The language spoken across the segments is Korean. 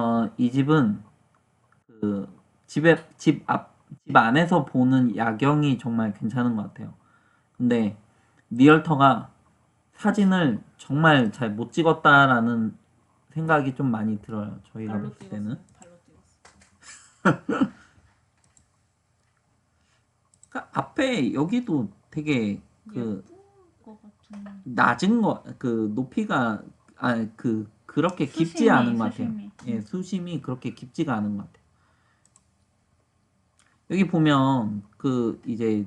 어, 이 집은 그 집에 집 앞 집 안에서 보는 야경이 정말 괜찮은 것 같아요. 근데 리얼터가 사진을 정말 잘 못 찍었다라는 생각이 좀 많이 들어요. 저희가 발로 찍었어. 때는. 발로. 그러니까 앞에 여기도 되게 그. 낮은 거 그 높이가 아그 그렇게 깊지 수심이, 않은 것 같아요. 수심이. 예, 수심이 그렇게 깊지가 않은 것 같아요. 여기 보면 그 이제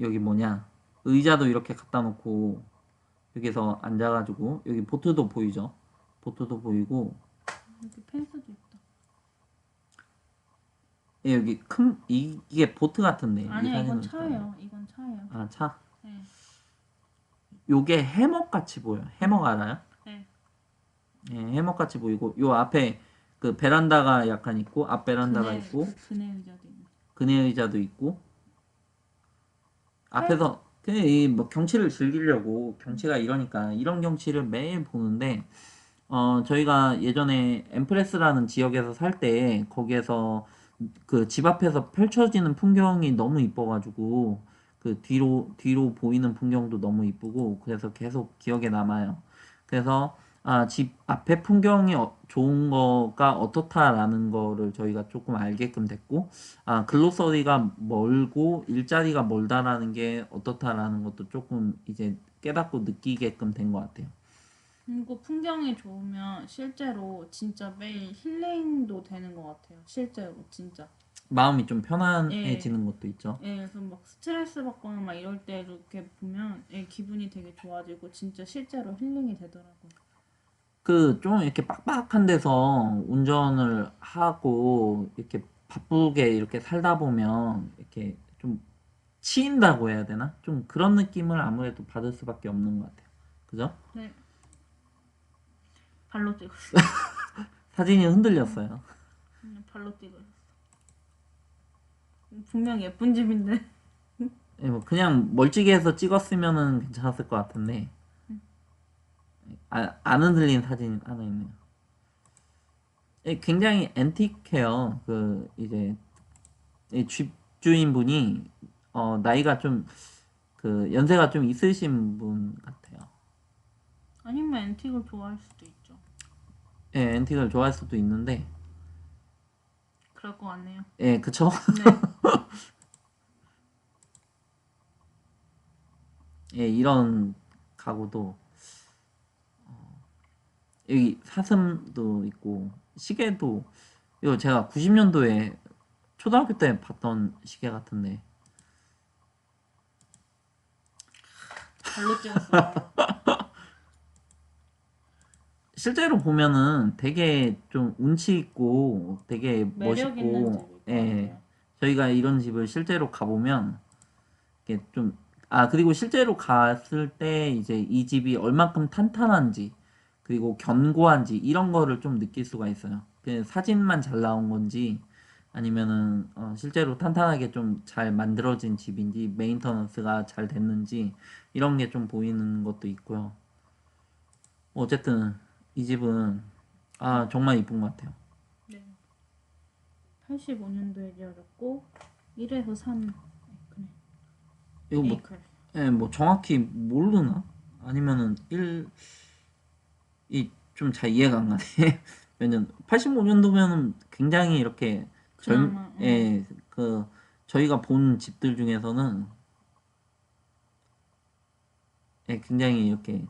여기 뭐냐 의자도 이렇게 갖다 놓고 여기서 앉아가지고 여기 보트도 보이죠? 보트도 보이고 여기 펜스도 있다. 예, 여기 큰 이, 이게 보트 같은데 이 아니야 이건 차예요. 이건 차예요. 아 차. 네. 요게 해먹 같이 보여. 요 해먹 알아요? 네. 예, 해먹 같이 보이고 요 앞에 그 베란다가 약간 있고 앞 베란다가 그네- 있고 그 그네 의자도 있네. 그네 의자도 있고 앞에서 그냥 이뭐 경치를 즐기려고 경치가 이러니까 이런 경치를 매일 보는데 어 저희가 예전에 엠프레스라는 지역에서 살 때 거기에서 그 집 앞에서 펼쳐지는 풍경이 너무 이뻐가지고 그 뒤로 뒤로 보이는 풍경도 너무 이쁘고 그래서 계속 기억에 남아요. 그래서 아, 집 앞에 풍경이 어- 좋은 거가 어떻다라는 거를 저희가 조금 알게끔 됐고 아, 근로서리가 멀고 일자리가 멀다라는 게 어떻다라는 것도 조금 이제 깨닫고 느끼게끔 된 것 같아요. 그리고 풍경이 좋으면 실제로 진짜 매일 힐링도 되는 것 같아요. 실제로 진짜. 마음이 좀 편안해지는 것도 있죠. 예, 그래서 막 스트레스 받거나 막 이럴 때 이렇게 보면 예, 기분이 되게 좋아지고 진짜 실제로 힐링이 되더라고요. 그 좀 이렇게 빡빡한 데서 운전을 하고 이렇게 바쁘게 이렇게 살다 보면 이렇게 좀 치인다고 해야 되나? 좀 그런 느낌을 아무래도 받을 수밖에 없는 것 같아요. 그죠? 네. 발로 찍었어. 사진이 흔들렸어요. 그냥 발로 찍었어. 분명 예쁜 집인데. 예, 뭐 그냥 멀찍이 해서 찍었으면은 괜찮았을 것 같은데 아, 안 흔들린 사진 하나 있네요. 예, 굉장히 앤틱해요. 그 이제 이 집주인분이 어, 나이가 좀 그 연세가 좀 있으신 분 같아요. 아니면 앤틱을 좋아할 수도 있죠. 예, 앤틱을 좋아할 수도 있는데 그럴 것 같네요. 예, 그쵸? 네. 예, 이런 가구도 어, 여기 사슴도 있고 시계도 이거 제가 90년도에 초등학교 때 봤던 시계 같은데 발로 찍었어. 실제로 보면은 되게 좀 운치 있고 되게 매력 있는 집일 멋있고 것 예, 같아요. 저희가 이런 집을 실제로 가보면 이게 좀 아 그리고 실제로 갔을 때 이제 이 집이 얼만큼 탄탄한지 그리고 견고한지 이런 거를 좀 느낄 수가 있어요. 그 사진만 잘 나온 건지 아니면은 어, 실제로 탄탄하게 좀 잘 만들어진 집인지 메인터넌스가 잘 됐는지 이런 게 좀 보이는 것도 있고요. 어쨌든 이 집은 아 정말 이쁜 것 같아요. 네. 85년도에 지어졌고 1에서 3 그네. 이거 뭐 에이클. 예, 뭐 정확히 모르나? 아니면은 1 이 좀 잘 이해가 안 가네. 몇 년? 85년도면은 굉장히 이렇게 젊 그나마, 음. 예, 그 저희가 본 집들 중에서는 예, 굉장히 이렇게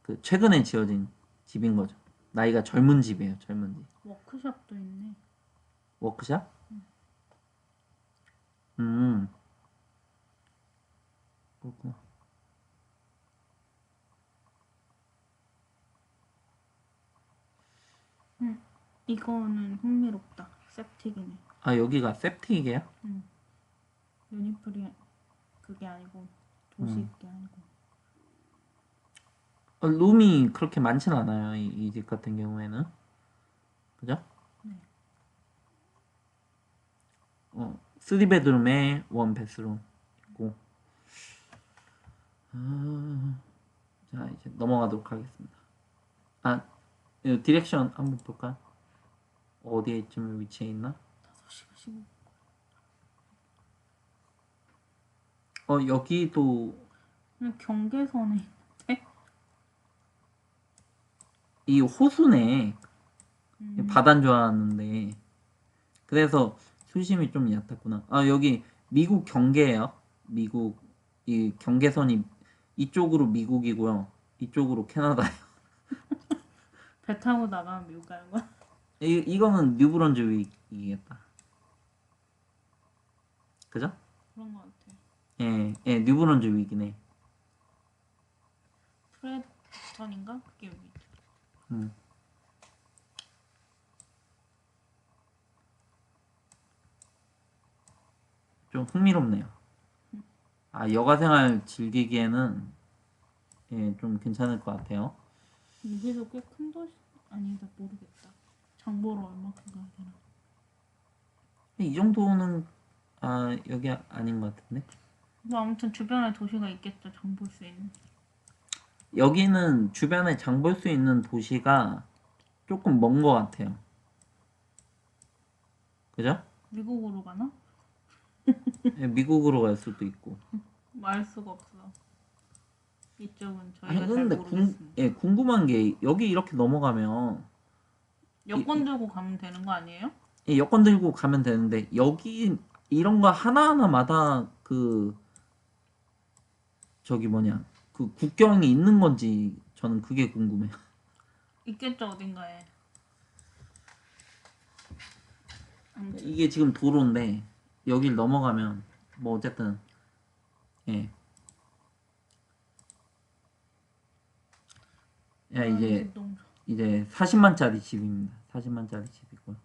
그 최근에 지어진 집인 거죠. 나이가 젊은 집이에요, 젊은 집. 워크숍도 있네. 워크샵? 음. 그렇구나. 이거는 흥미롭다. 셉틱이네. 아, 여기가 셉틱이에요? 응. 유니플이 그게 아니고 도식이 아니고. 어, 룸이 그렇게 많진 않아요. 이 집 같은 경우에는. 그죠? 네. 어, 3베드룸에 원 베스룸 있고. 아, 자, 이제 넘어가도록 하겠습니다. 아, 이 디렉션 한번 볼까요? 어디에쯤 위치해 있나? 5시가 15분. 어 여기도 그냥 경계선에 있는데? 이 호수네 음, 바다인 줄 알았는데 그래서 수심이 좀 얕았구나. 아 여기 미국 경계예요. 미국 이 경계선이 이쪽으로 미국이고요. 이쪽으로 캐나다예요. 배 타고 나가면 미국 가는 거야? 이 이거는 뉴브런즈윅이겠다. 그죠? 그런 거 같아. 예, 예, 뉴브런즈윅이네. 프레턴인가? 그게 여기. 음. 좀 흥미롭네요. 아, 여가 생활 즐기기에는 예, 좀 괜찮을 것 같아요. 여기도 꽤큰 도시 아니다 모르겠다. 장보러 얼마큼 가야 되나? 이 정도는 아, 여기 아닌 것 같은데. 뭐 아무튼 주변에 도시가 있겠죠. 장볼 수 있는. 여기는 주변에 장 볼 수 있는 도시가 조금 먼 것 같아요. 그죠? 미국으로 가나? 예, 미국으로 갈 수도 있고. 말 수가 없어. 이쪽은 아니 저희가 잘 근데 궁, 모르겠습니다. 예, 궁금한 게 여기 이렇게 넘어가면 여권 들고 가면 되는 거 아니에요? 이 여권 들고 가면 되는데 여기 이런 거 하나하나마다 그 저기 뭐냐 그 국경이 있는 건지 저는 그게 궁금해요. 있겠죠 어딘가에. 아무튼 이게 지금 도로인데 여길 넘어가면 뭐 어쨌든 예. 야 이제 너무 이제 40만짜리 집입니다. 40만짜리 집이고요.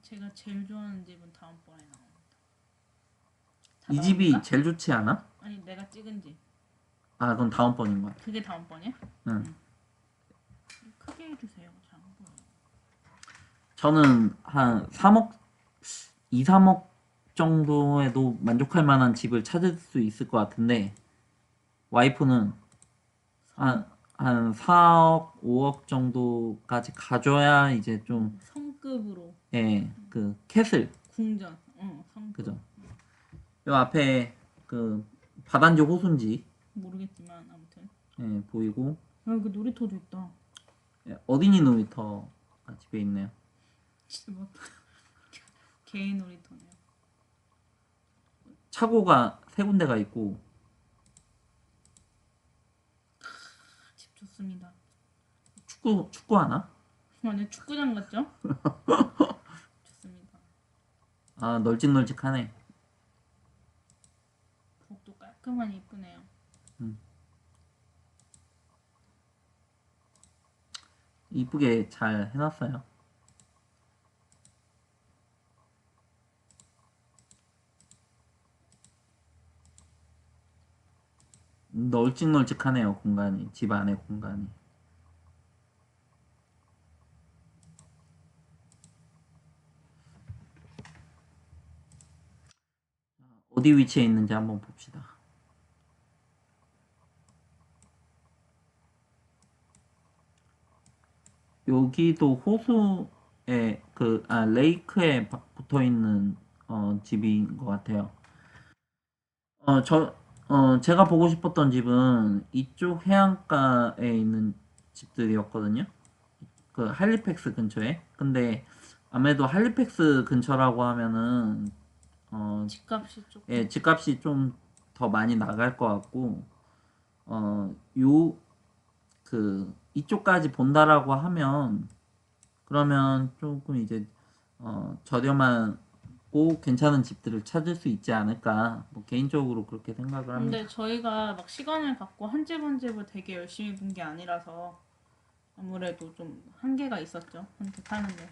제가 제일 좋아하는 집은 다음번에 나옵니다. 다이 집이? 제일 좋지 않아? 아니 내가 찍은 집. 아 그건 다음번인 거야. 그게 다음번이야? 응. 크게 해주세요. 저는 한 3억, 2, 3억 정도에도 만족할 만한 집을 찾을 수 있을 것 같은데, 와이프는 한, 한 4억, 5억 정도까지 가져야 이제 좀, 성급으로 예, 그, 캐슬, 궁전. 응, 성급. 그죠? 요 앞에 그, 바단지 호수인지, 모르겠지만 아무튼. 예, 보이고, 여기 놀이터도 있다. 예, 어린이 놀이터가 집에 있네요. 진짜 뭐 개인 놀이터네요. 차고가 세 군데가 있고, 집 좋습니다. 축구, 축구 하나? 완전 축구장 같죠? 좋습니다. 아, 널찍널찍하네. 부엌도 깔끔하니 이쁘네요. 이쁘게 잘 해놨어요. 널찍널찍하네요 공간이. 집 안에 공간이. 어디 위치에 있는지 한번 봅시다. 여기도 호수에 그 아 레이크에 바- 붙어 있는 어, 집인 것 같아요. 어, 저, 어, 제가 보고 싶었던 집은 이쪽 해안가에 있는 집들이었거든요. 그 할리팩스 근처에. 근데 아무래도 할리팩스 근처라고 하면은 어, 집값이 조금 예, 집값이 좀 더 많이 나갈 것 같고, 어, 요, 그, 이쪽까지 본다라고 하면, 그러면 조금 이제, 어, 저렴하 고 괜찮은 집들을 찾을 수 있지 않을까, 뭐, 개인적으로 그렇게 생각을 합니다. 근데 저희가 막 시간을 갖고 한 집 한 집을 되게 열심히 본 게 아니라서 아무래도 좀 한계가 있었죠. 선택하는데.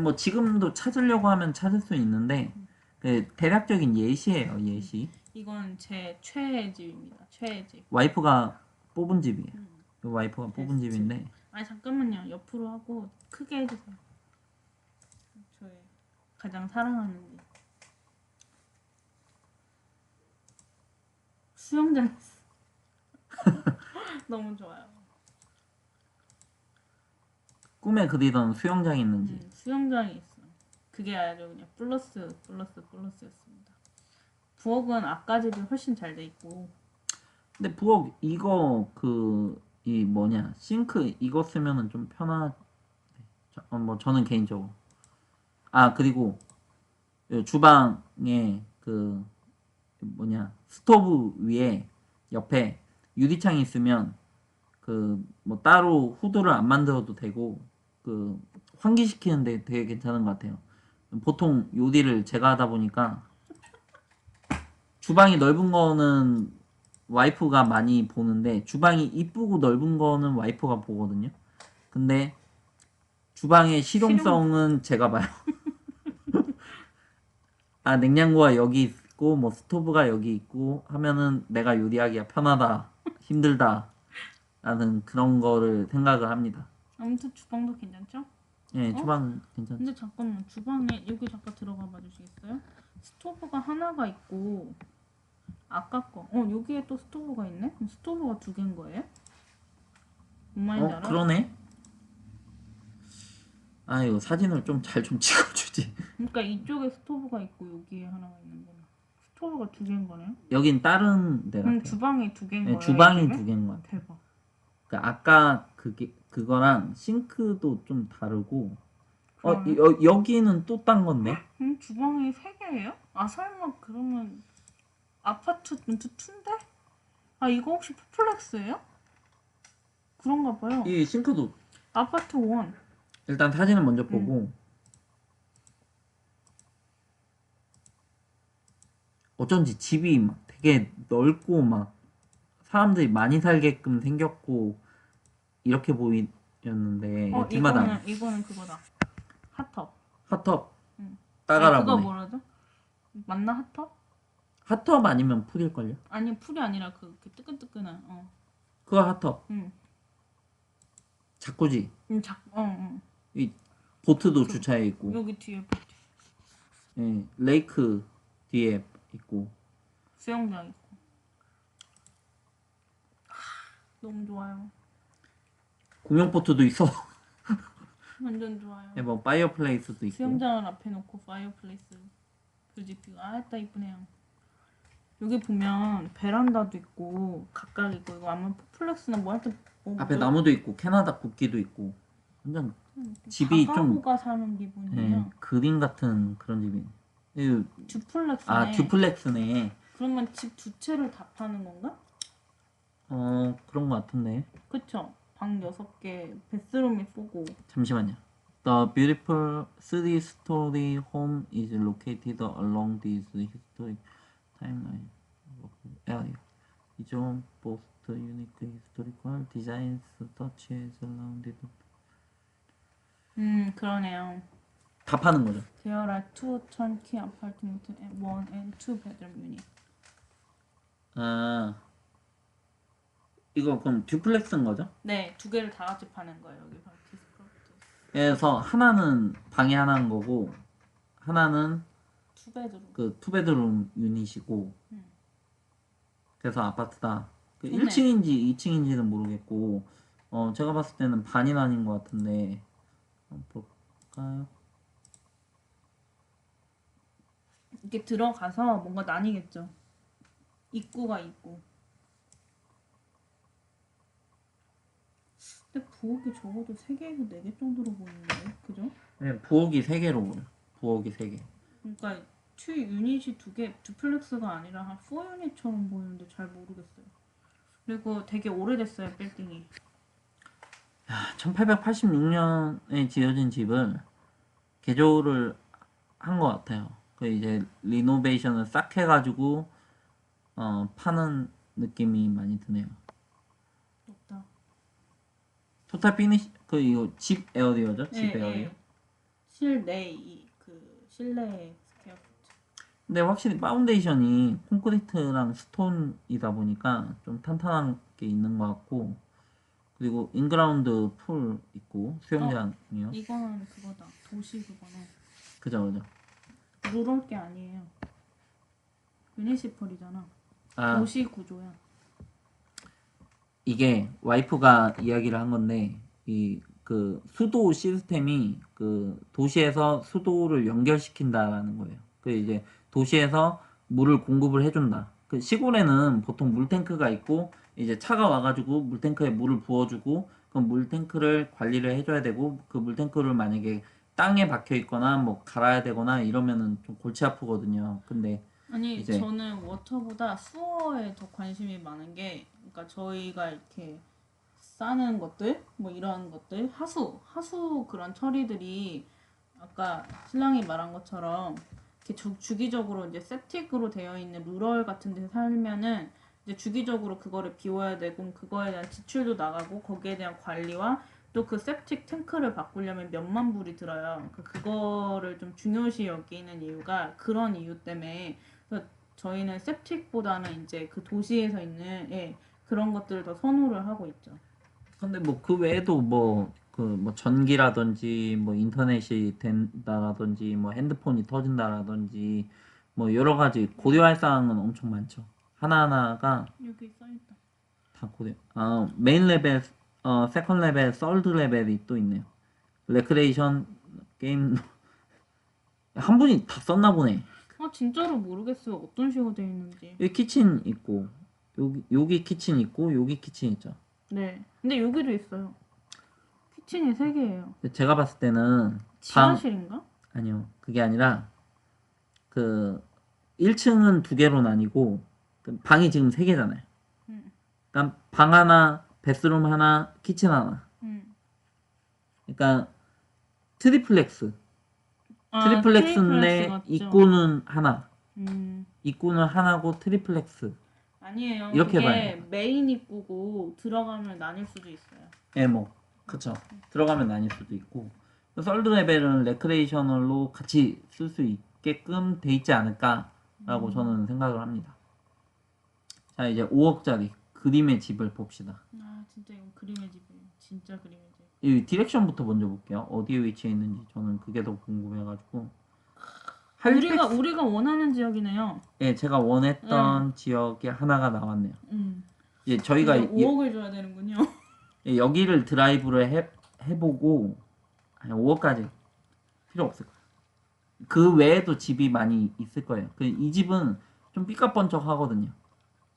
뭐, 지금도 찾으려고 하면 찾을 수 있는데, 그, 대략적인 예시예요, 예시. 이건 제 최애 집입니다. 최애 집. 와이프가 뽑은 집이에요. 음. 와이프가 뽑은 베스트. 집인데, 아니 잠깐만요. 옆으로 하고 크게 해주세요. 가장 사랑하는 집. 수영장. 너무 좋아요. 꿈에 그리던 수영장이 있는지 음, 수영장이 있어. 그게 아주 그냥 플러스 플러스 플러스였습니다. 부엌은 아까 집이 훨씬 잘 돼 있고 근데 부엌 이거 그 이 뭐냐 싱크 이거 쓰면은 좀 편하 저- 어, 뭐 저는 개인적으로 아 그리고 요 주방에 그 뭐냐 스토브 위에 옆에 유리창이 있으면 그 뭐 따로 후드를 안 만들어도 되고 그 환기시키는데 되게 괜찮은 것 같아요. 보통 요리를 제가 하다 보니까 주방이 넓은 거는 와이프가 많이 보는데 주방이 이쁘고 넓은 거는 와이프가 보거든요. 근데 주방의 실용성은 제가 봐요. 아 냉장고가 여기 있고 뭐 스토브가 여기 있고 하면은 내가 요리하기가 편하다, 힘들다 라는 그런 거를 생각을 합니다. 아무튼 주방도 괜찮죠? 예, 어? 주방 괜찮죠. 근데 잠깐만 주방에 여기 잠깐 들어가 봐 주시겠어요? 스토브가 하나가 있고 아까 거. 어 여기에 또 스토브가 있네? 그럼 스토브가 두 개인 거예요? 뭔 말인지 어, 알아? 그러네. 아유, 사진을 좀 잘 좀 찍어주지. 그러니까 이쪽에 스토브가 있고 여기에 하나가 있는 거네. 스토브가 두 개인 거네요? 여긴 다른 데 그럼 같아요. 주방이 두 개인 네, 거예요? 주방이? 두 개인 것 같아요. 대박. 그러니까 아까 그게 그거랑 싱크도 좀 다르고 어 그러네. 여, 여기는 또 딴 건데 음, 주방이 세 개예요? 아 설마 그러면 아파트 멘트 2인데? 아 이거 혹시 포플렉스예요? 그런가 봐요. 이 싱크도 아파트 1. 일단 사진을 먼저 보고 어쩐지 집이 막 되게 넓고 막 사람들이 많이 살게끔 생겼고 이렇게 보이였는데 어 뒷마당 이거는 이거는 그거다. 핫tub. 핫tub 응. 따가라 그거 보네 뭐라죠? 맞나 핫tub? 핫tub 아니면 풀일걸요? 아니 풀이 아니라 그, 그 뜨끈뜨끈한. 어. 그거 핫tub 응. 자쿠지 음, 작. 어, 어. 이 보트도 주차해 있고 여기 뒤에 예, 레이크 뒤에 있고 수영장 있고. 하, 너무 좋아요. 공영 보트도 있어. 완전 좋아요. 예, 뭐 파이어플레이스도 있고. 수영장을 앞에 놓고 파이어플레이스 뷰지뷰 아따 이쁘네요. 여기 보면 베란다도 있고 각각 있고 이거 아마 포플렉스나 뭐 하여튼 뭐 앞에 뭐- 나무도 있고 캐나다 국기도 있고. 완전 집이 좀- 가가구가 사는 예, 기분이에요. 그림 같은 그런 집이. 이- 듀플렉스네. 아 듀플렉스네. 그러면 집 두 채를 다 파는 건가? 어 그런 것 같은데. 그쵸? 방 여섯 개, 베스룸 예쁘고 잠시만요. The beautiful three-story home is located along this historic timeline of area. Its own both unique historical designs such as surrounded. 음 그러네요. 다 파는 거죠. There are two turnkey apartment and one and two bedroom unit. 아 이거 그럼 듀플렉스인 거죠? 네, 두 개를 다 같이 파는 거예요. 여기. 그래서 하나는 방에 하나인 거고 하나는 투 베드룸. 그 투베드룸 유닛이고 음. 그래서 아파트다. 그 좋네. 1층인지 2층인지는 모르겠고 어 제가 봤을 때는 반이 나뉜 것 같은데 한번 볼까요? 이렇게 들어가서 뭔가 나뉘겠죠. 입구가 있고. 근데 부엌이 적어도 3개에서 4개 정도로 보이는데, 그죠? 네, 부엌이 3개로 보여. 부엌이 3개. 그러니까 투 유닛이 두 개, 두플렉스가 아니라 한 4유닛처럼 보이는데 잘 모르겠어요. 그리고 되게 오래됐어요, 빌딩이. 1886년에 지어진 집을 개조를 한 것 같아요. 그 이제 리노베이션을 싹 해가지고 어, 파는 느낌이 많이 드네요. 높다. 토탈 피니시 그 이거 집 에어리어죠? 집 예, 에어리어. 예. 실내 이그 실내 스퀘어 푸트. 근데 확실히 파운데이션이 콘크리트랑 스톤이다 보니까 좀 탄탄한 게 있는 것 같고 그리고 인그라운드 풀 있고 수영장이요. 이거는 그거다. 도시 그거네. 그죠 그죠. 루럴 게 아니에요. 유니시펄이잖아. 아 도시 구조야. 이게 와이프가 이야기를 한 건데 이 그 수도 시스템이 그 도시에서 수도를 연결시킨다라는 거예요. 그 이제 도시에서 물을 공급을 해준다. 그 시골에는 보통 물탱크가 있고 이제 차가 와가지고 물탱크에 물을 부어주고 그 물탱크를 관리를 해줘야 되고 그 물탱크를 만약에 땅에 박혀 있거나 뭐 갈아야 되거나 이러면은 좀 골치 아프거든요. 근데 아니 이제- 저는 워터보다 수어에 더 관심이 많은 게 그러니까 저희가 이렇게 싸는 것들 뭐 이런 것들 하수 하수 그런 처리들이 아까 신랑이 말한 것처럼 이렇게 주, 주기적으로 이제 세틱으로 되어 있는 루럴 같은 데 살면은 이제 주기적으로 그거를 비워야 되고 그거에 대한 지출도 나가고 거기에 대한 관리와 또그 세틱 탱크를 바꾸려면 몇만 불이 들어요. 그 그거를 좀 중요시 여기는 이유가 그런 이유 때문에 저희는 세틱보다는 이제 그 도시에서 있는 예, 그런 것들을 더 선호를 하고 있죠. 근데 뭐 그 외에도 뭐 그 뭐 전기라든지 뭐 인터넷이 된다라든지 뭐 핸드폰이 터진다라든지 뭐 여러 가지 고려할 사항은 엄청 많죠. 하나하나가 여기 써있다. 다 고려. 아 메인 레벨, 어 세컨 레벨, 썰드 레벨이 또 있네요. 레크레이션 게임 한 분이 다 썼나 보네. 아 진짜로 모르겠어요. 어떤 식으로 되어 있는지. 여기 키친 있고 여기 여기 키친 있고 여기 키친 있죠. 네. 근데 여기도 있어요. 키친이 세 개예요. 제가 봤을 때는 방 지하실인가? 아니요. 그게 아니라 그 1층은 두 개로 나뉘고 그 방이 지금 세 개잖아요. 음. 그러니까 방 하나, 베스룸 하나, 키친 하나. 음. 그러니까 트리플렉스. 아, 트리플렉스인데 트리플렉스? 입구는 하나. 음. 입구는 하나고 트리플렉스. 아니에요. 이렇게 봐요. 메인 입구고 들어가면 나뉠 수도 있어요. 예, 뭐 그쵸. 들어가면 나뉠 수도 있고. 썰드 레벨은 레크레이셔널로 같이 쓸 수 있게끔 돼 있지 않을까라고 저는 생각을 합니다. 자, 이제 5억짜리 그림의 집을 봅시다. 아 진짜 이건 그림의 집이에요. 진짜 그림의 집. 이 디렉션부터 먼저 볼게요. 어디에 위치해 있는지 저는 그게 더 궁금해가지고. 할리팩스, 우리가 우리가 원하는 지역이네요. 예, 제가 원했던 지역에 하나가 나왔네요. 음. 예, 저희가 근데 이- 5억을 줘야 되는군요. 예, 여기를 드라이브를 해, 해보고 아니 5억까지 필요 없을 거예요. 그 외에도 집이 많이 있을 거예요. 그 이 집은 좀 삐까뻔쩍 하거든요.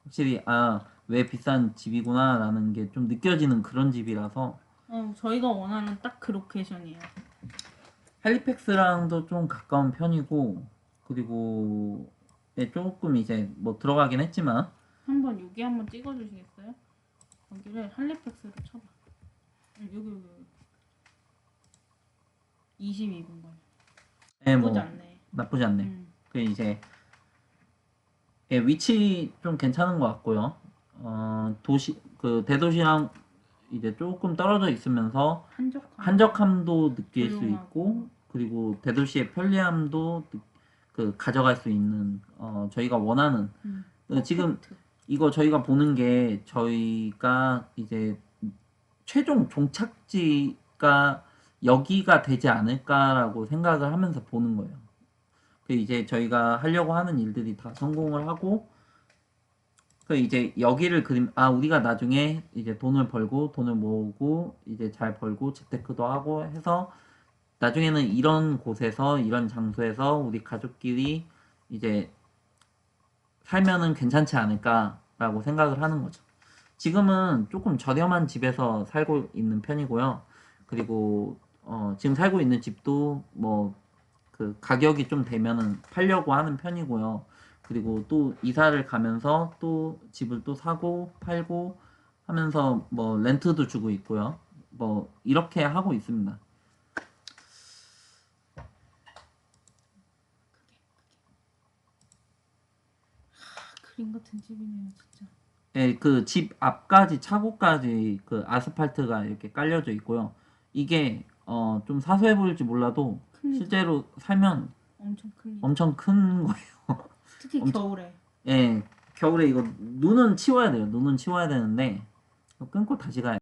확실히 아 왜 비싼 집이구나라는 게 좀 느껴지는 그런 집이라서 어, 저희가 원하는 딱 그 로케이션이에요. 할리팩스랑도 좀 가까운 편이고 그리고 예, 조금 이제 뭐 들어가긴 했지만 한번 여기 한번 찍어주시겠어요? 여기를 할리팩스로 쳐봐. 응, 여기 여기. 여기. 22분 거예요. 예, 뭐 나쁘지 않네. 나쁘지 않네. 음. 그 이제 예, 위치 좀 괜찮은 것 같고요. 어, 도시 그 대도시랑 이제 조금 떨어져 있으면서 한적함. 한적함도 느낄 수 조용하고. 있고 그리고 대도시의 편리함도 느- 그 가져갈 수 있는 어, 저희가 원하는 음. 어, 지금. 이거 저희가 보는 게 저희가 이제 최종 종착지가 여기가 되지 않을까라고 생각을 하면서 보는 거예요. 그 이제 저희가 하려고 하는 일들이 다 성공을 하고 그 이제 여기를 그림 아 우리가 나중에 이제 돈을 벌고 돈을 모으고 이제 잘 벌고 재테크도 하고 해서 나중에는 이런 곳에서 이런 장소에서 우리 가족끼리 이제 살면은 괜찮지 않을까라고 생각을 하는 거죠. 지금은 조금 저렴한 집에서 살고 있는 편이고요. 그리고 어, 지금 살고 있는 집도 뭐 그 가격이 좀 되면은 팔려고 하는 편이고요. 그리고 또 이사를 가면서 또 집을 또 사고 팔고 하면서 뭐 렌트도 주고 있고요. 뭐 이렇게 하고 있습니다. 그림 같은 집이네요, 진짜. 예, 그 집 앞까지 차고까지 그 아스팔트가 이렇게 깔려져 있고요. 이게 어, 좀 사소해 보일지 몰라도 큰 집. 실제로 살면 엄청 큰 집. 엄청 큰 거예요. 특히 엄청- 겨울에. 예, 겨울에 이거 눈은 치워야 돼요. 눈은 치워야 되는데 끊고 다시 가야